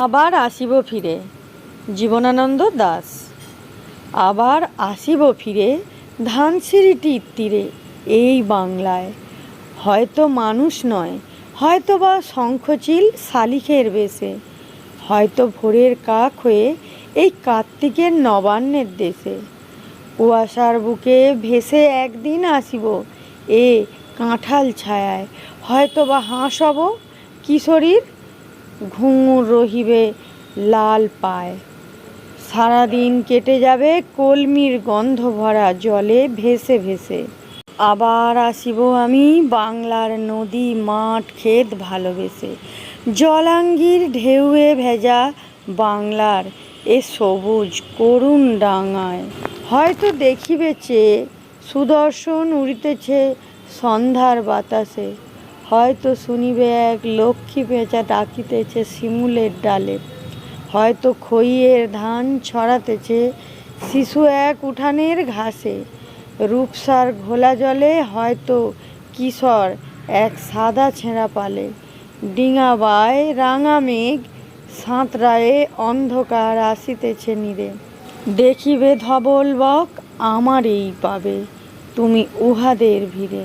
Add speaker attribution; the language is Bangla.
Speaker 1: আবার আসিব ফিরে। জীবনানন্দ দাস। আবার আসিব ফিরে ধানসিঁড়িটির তীরে এই বাংলায়। হয়তো মানুষ নয় হয়তো বা শঙ্খচিল শালিখের বেশে। হয়তো ভোরের কাক হয়ে এই কার্তিকের নবান্নের দেশে। কুয়াশার বুকে ভেসে একদিন আসিব এ কাঁঠাল ছায়ায়। হয়তো বা হাঁস হব কিশোরীর ঘুঙুর রহিবে লাল পায়। সারাদিন কেটে যাবে কলমির গন্ধ ভরা জলে ভেসে ভেসে। আবার আসিব আমি বাংলার নদী মাঠ ক্ষেত ভালোবেসে। জলাঙ্গির ঢেউয়ে ভেজা বাংলার এ সবুজ করুণ ডাঙায়। হয়তো দেখিবে চেয়ে, সুদর্শন উড়িতেছে সন্ধ্যার বাতাসে। হয়তো শুনিবে এক লক্ষ্মী পেঁচা ডাকিতেছে শিমুলের ডালে। হয়তো খইয়ের ধান ছড়াতেছে শিশু এক উঠানের ঘাসে। রূপসার ঘোলা জলে হয়তো কিশোর এক সাদা ছেঁড়া পালে। ডিঙাবায় রাঙা মেঘ সাঁতরায়ে অন্ধকার আসিতেছে নিরে। দেখিবে ধবল বক আমার এই পাবে, তুমি উহাদের ভিড়ে।